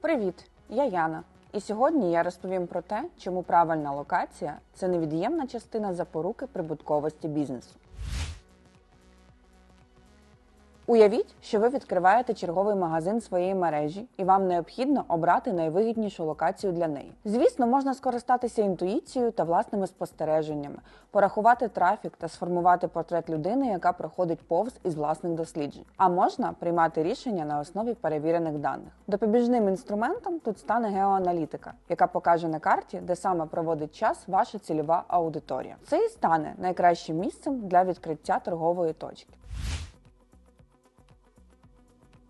Привіт! Я Яна. І сьогодні я розповім про те, чому правильна локація це невід'ємна частина запоруки прибутковості бізнесу. Уявіть, що ви відкриваєте черговий магазин своєї мережі, і вам необхідно обрати найвигіднішу локацію для неї. Звісно, можна скористатися інтуїцією та власними спостереженнями, порахувати трафік та сформувати портрет людини, яка проходить повз із власних досліджень. А можна приймати рішення на основі перевірених даних. Допоміжним інструментом тут стане геоаналітика, яка покаже на карті, де саме проводить час ваша цільова аудиторія. Це і стане найкращим місцем для відкриття торгової точки.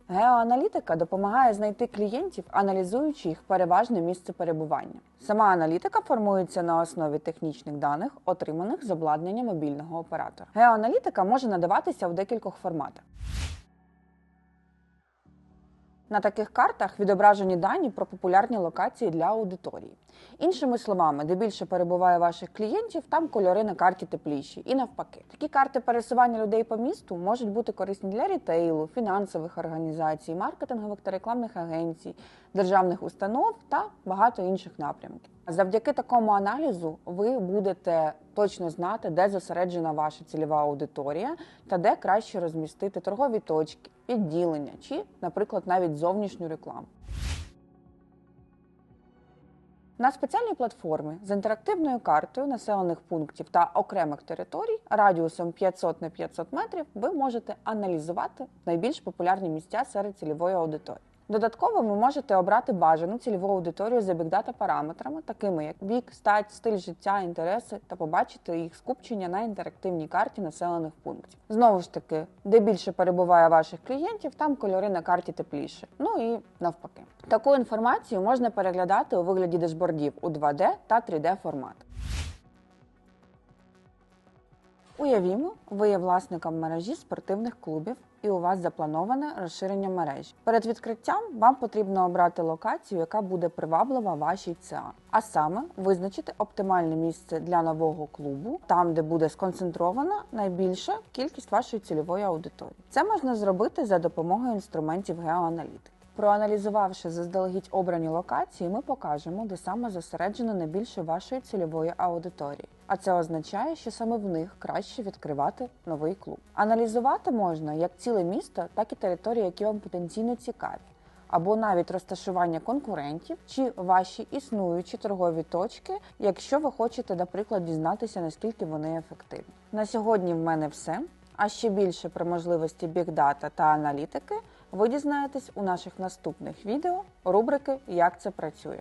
Геоаналітика допомагає знайти клієнтів, аналізуючи їх переважне місце перебування. Сама аналітика формується на основі технічних даних, отриманих з обладнання мобільного оператора. Геоаналітика може надаватися в декількох форматах. На таких картах відображені дані про популярні локації для аудиторії. Іншими словами, де більше перебуває ваших клієнтів, там кольори на карті тепліші і навпаки. Такі карти пересування людей по місту можуть бути корисні для рітейлу, фінансових організацій, маркетингових та рекламних агенцій, державних установ та багато інших напрямків. Завдяки такому аналізу ви будете точно знати, де зосереджена ваша цільова аудиторія та де краще розмістити торгові точки, відділення чи, наприклад, навіть зовнішню рекламу. На спеціальній платформі з інтерактивною картою населених пунктів та окремих територій радіусом 500 на 500 метрів ви можете аналізувати найбільш популярні місця серед цільової аудиторії. Додатково ви можете обрати бажану цільову аудиторію за бікдата параметрами, такими як вік, стать, стиль життя, інтереси, та побачити їх скупчення на інтерактивній карті населених пунктів. Знову ж таки, де більше перебуває ваших клієнтів, там кольори на карті тепліше. Ну і навпаки. Таку інформацію можна переглядати у вигляді дешбордів у 2D та 3D формат. Уявімо, ви є власником мережі спортивних клубів і у вас заплановане розширення мережі. Перед відкриттям вам потрібно обрати локацію, яка буде приваблива вашій ЦА. А саме визначити оптимальне місце для нового клубу, там, де буде сконцентрована найбільша кількість вашої цільової аудиторії. Це можна зробити за допомогою інструментів геоаналітики. Проаналізувавши заздалегідь обрані локації, ми покажемо, де саме зосереджено найбільше вашої цільової аудиторії. А це означає, що саме в них краще відкривати новий клуб. Аналізувати можна як ціле місто, так і території, які вам потенційно цікаві, або навіть розташування конкурентів чи ваші існуючі торгові точки, якщо ви хочете, наприклад, дізнатися, наскільки вони ефективні. На сьогодні в мене все. А ще більше про можливості бікдата та аналітики ви дізнаєтесь у наших наступних відео рубрики Як це працює.